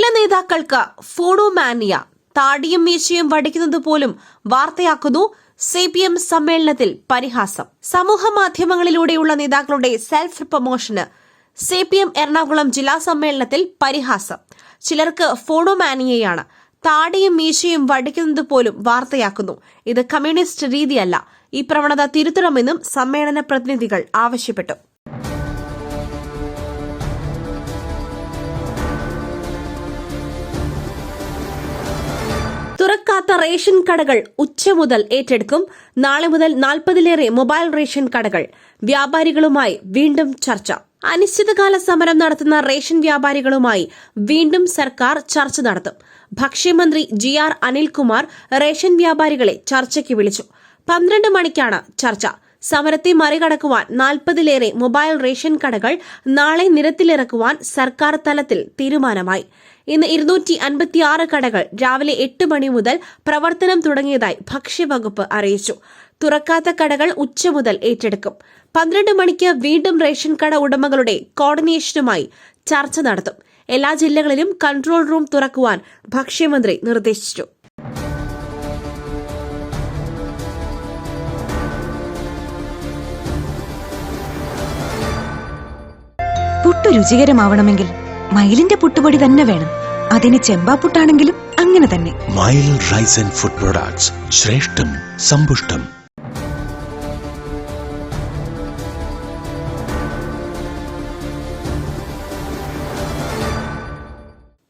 ചില നേതാക്കൾക്ക് ഫോണോമാനിയ താടിയും മീശയും വടിക്കുന്നത് പോലും വാർത്തയാക്കുന്നു സി പി എം സമ്മേളനത്തിൽ പരിഹാസം. സമൂഹ മാധ്യമങ്ങളിലൂടെയുള്ള നേതാക്കളുടെ സെൽഫ് പ്രൊമോഷന് സി പി എം എറണാകുളം ജില്ലാ സമ്മേളനത്തിൽ പരിഹാസം. ചിലർക്ക് ഫോണോമാനിയയാണ് താടിയും മീശയും വടിക്കുന്നത് പോലും വാർത്തയാക്കുന്നു. ഇത് കമ്മ്യൂണിസ്റ്റ് രീതിയല്ല. ഈ പ്രവണത തിരുത്തണമെന്നും സമ്മേളന പ്രതിനിധികൾ ആവശ്യപ്പെട്ടു. തുറക്കാത്ത റേഷൻ കടകൾ ഉച്ച മുതൽ ഏറ്റെടുക്കും. നാളെ മുതൽ നാൽപ്പതിലേറെ മൊബൈൽ റേഷൻ കടകൾ. വ്യാപാരികളുമായി വീണ്ടും ചർച്ച. അനിശ്ചിതകാല സമരം നടത്തുന്ന റേഷൻ വ്യാപാരികളുമായി വീണ്ടും സർക്കാർ ചർച്ച നടത്തും. ഭക്ഷ്യമന്ത്രി ജി ആർ അനിൽകുമാർ റേഷൻ വ്യാപാരികളെ ചർച്ചയ്ക്ക് വിളിച്ചു. പന്ത്രണ്ട് മണിക്കാണ് ചർച്ച. സമരത്തെ മറികടക്കുവാൻ നാൽപ്പതിലേറെ മൊബൈൽ റേഷൻ കടകൾ നാളെ നിരത്തിലിറക്കുവാൻ സർക്കാർ തലത്തിൽ തീരുമാനമായി. ഇന്ന് ഇരുന്നൂറ്റി അൻപത്തിയാറ് കടകൾ രാവിലെ എട്ട് മണി മുതൽ പ്രവർത്തനം തുടങ്ങിയതായി ഭക്ഷ്യവകുപ്പ് അറിയിച്ചു. തുറക്കാത്ത കടകൾ ഉച്ച മുതൽ ഏറ്റെടുക്കും. പന്ത്രണ്ട് മണിക്ക് വീണ്ടും റേഷൻ കട ഉടമകളുടെ കോർഡിനേഷനുമായി ചർച്ച നടത്തും. എല്ലാ ജില്ലകളിലും കൺട്രോൾ റൂം തുറക്കുവാൻ ഭക്ഷ്യമന്ത്രി നിർദ്ദേശിച്ചു. പുട്ടു രുചികരമാവണമെങ്കിൽ മയിലിന്റെ പുട്ടുപൊടി തന്നെ വേണം. അതിന് ചെമ്പാപ്പുട്ടാണെങ്കിലും അങ്ങനെ തന്നെ. മയിൽ റൈസ് ആൻഡ് ഫുഡ് പ്രൊഡക്ട്സ്. ശ്രേഷ്ഠം സമ്പുഷ്ടം.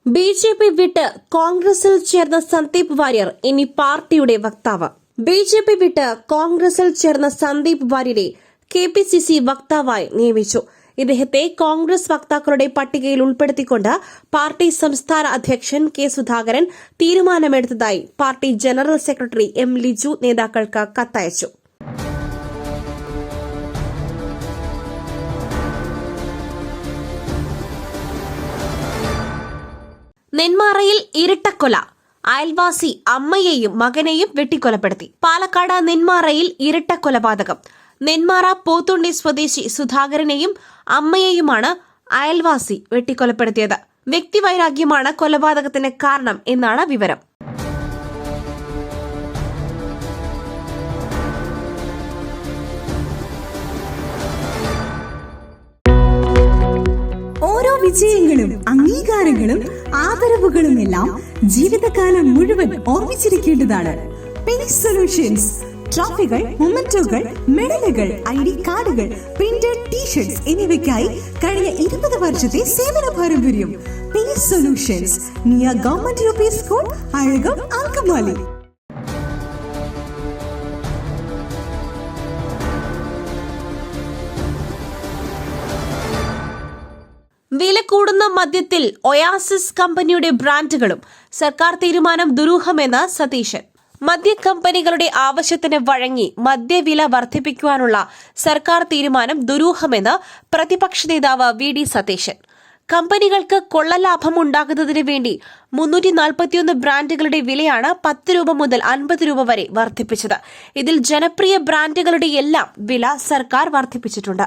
ബി ജെ പി വിട്ട് കോൺഗ്രസിൽ ചേർന്ന സന്ദീപ് വാര്യർ ഇനി പാർട്ടിയുടെ വക്താവ്. ബി ജെ പി വിട്ട് കോൺഗ്രസിൽ ചേർന്ന സന്ദീപ് വാര്യരെ കെ പി സി സി വക്താവായി നിയമിച്ചു. ഇദ്ദേഹത്തെ കോൺഗ്രസ് വക്താക്കളുടെ പട്ടികയിൽ ഉൾപ്പെടുത്തിക്കൊണ്ട് പാർട്ടി സംസ്ഥാന അധ്യക്ഷൻ K Sudhakaran തീരുമാനമെടുത്തതായി party general secretary M Liju നേതാക്കൾക്ക് കത്തയച്ചു. നെന്മാറയിൽ ഇരട്ടക്കൊല. അയൽവാസി അമ്മയെയും മകനെയും വെട്ടിക്കൊലപ്പെടുത്തി. പാലക്കാട് നെന്മാറയിൽ ഇരട്ടക്കൊലപാതകം. നെന്മാറ പോത്തുണ്ടി സ്വദേശി സുധാകരനെയും അമ്മയെയുമാണ് അയൽവാസി വെട്ടിക്കൊലപ്പെടുത്തിയത്. വ്യക്തിവൈരാഗ്യമാണ് കൊലപാതകത്തിന് കാരണം എന്നാണ് വിവരം. ഓരോ വിജയങ്ങളും അംഗീകാരങ്ങളും ആദരവുകളും എല്ലാം ജീവിതകാലം മുഴുവൻ ഓർമ്മിച്ചിരിക്കേണ്ടതാണ്. സൊല്യൂഷൻസ് ട്രോഫികൾ മൊമെന്റോകൾ മെഡലുകൾ ഐ ഡി കാർഡുകൾ പ്രിന്റഡ് ടീഷർട്സ് എന്നിവയ്ക്കായി കഴിഞ്ഞ ഇരുപത് വർഷത്തെ സേവന പാരമ്പര്യം. Pace solutions near government P school Azhakam Angamaly. വില കൂടുന്ന മദ്യത്തിൽ ഒയാസിസ് കമ്പനിയുടെ ബ്രാൻഡുകളും സർക്കാർ തീരുമാനം ദുരൂഹമെന്ന് സതീശൻ. മദ്യ കമ്പനികളുടെ ആവശ്യത്തിന് വഴങ്ങി മദ്യവില വർദ്ധിപ്പിക്കുവാനുള്ള സർക്കാർ തീരുമാനം ദുരൂഹമെന്ന് പ്രതിപക്ഷ നേതാവ് വി ഡി സതീശൻ. കമ്പനികൾക്ക് കൊള്ളലാഭം ഉണ്ടാകുന്നതിന് വേണ്ടി മുന്നൂറ്റി നാൽപ്പത്തിയൊന്ന് ബ്രാൻഡുകളുടെ വിലയാണ് പത്ത് രൂപ മുതൽ അൻപത് രൂപ വരെ വർദ്ധിപ്പിച്ചത്. ഇതിൽ ജനപ്രിയ ബ്രാൻഡുകളുടെ എല്ലാം വില സർക്കാർ വർദ്ധിപ്പിച്ചിട്ടുണ്ട്.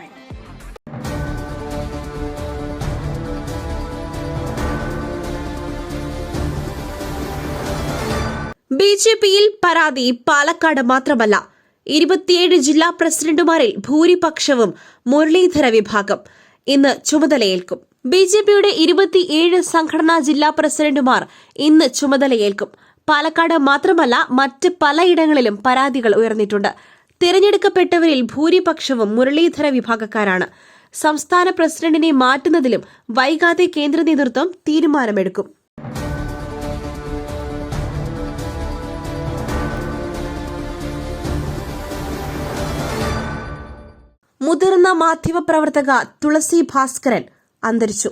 B J പിയിൽ പരാതി പാലക്കാട് മാത്രമല്ല. ഇരുപത്തിയേഴ് ജില്ലാ പ്രസിഡന്റുമാരിൽ ഭൂരിപക്ഷവും മുരളീധര വിഭാഗം. ഇന്ന് ചുമതലയേൽക്കും. ബി ജെ പിയുടെ ഇരുപത്തിയേഴ് സംഘടനാ ജില്ലാ പ്രസിഡന്റുമാർ ഇന്ന് ചുമതലയേൽക്കും. പാലക്കാട് മാത്രമല്ല മറ്റ് പലയിടങ്ങളിലും പരാതികൾ ഉയർന്നിട്ടുണ്ട്. തിരഞ്ഞെടുക്കപ്പെട്ടവരിൽ ഭൂരിപക്ഷവും മുരളീധര വിഭാഗക്കാരാണ്. സംസ്ഥാന പ്രസിഡന്റിനെ മാറ്റുന്നതിലും വൈകാതെ കേന്ദ്ര നേതൃത്വം തീരുമാനമെടുക്കും. മുതിർന്ന മാധ്യമപ്രവർത്തക തുളസി ഭാസ്കരൻ അന്തരിച്ചു.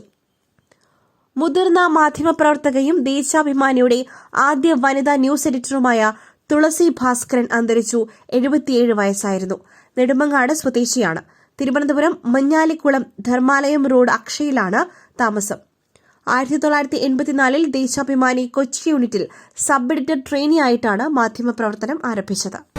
മുതിർന്ന മാധ്യമപ്രവർത്തകയും ദേശാഭിമാനിയുടെ ആദ്യ വനിതാ ന്യൂസ് എഡിറ്ററുമായ തുളസി ഭാസ്കരൻ അന്തരിച്ചു എഴുപത്തിയേഴ് വയസ്സായിരുന്നു. നെടുമങ്ങാട് സ്വദേശിയാണ്. തിരുവനന്തപുരം മഞ്ഞാലിക്കുളം ധർമാലയം റോഡ് അക്ഷയിലാണ് താമസം. ആയിരത്തി തൊള്ളായിരത്തി എൺപത്തിനാലിൽ ദേശാഭിമാനി കൊച്ചി യൂണിറ്റിൽ സബ് എഡിറ്റർ ട്രെയിനി ആയിട്ടാണ് മാധ്യമപ്രവർത്തനം ആരംഭിച്ചത്.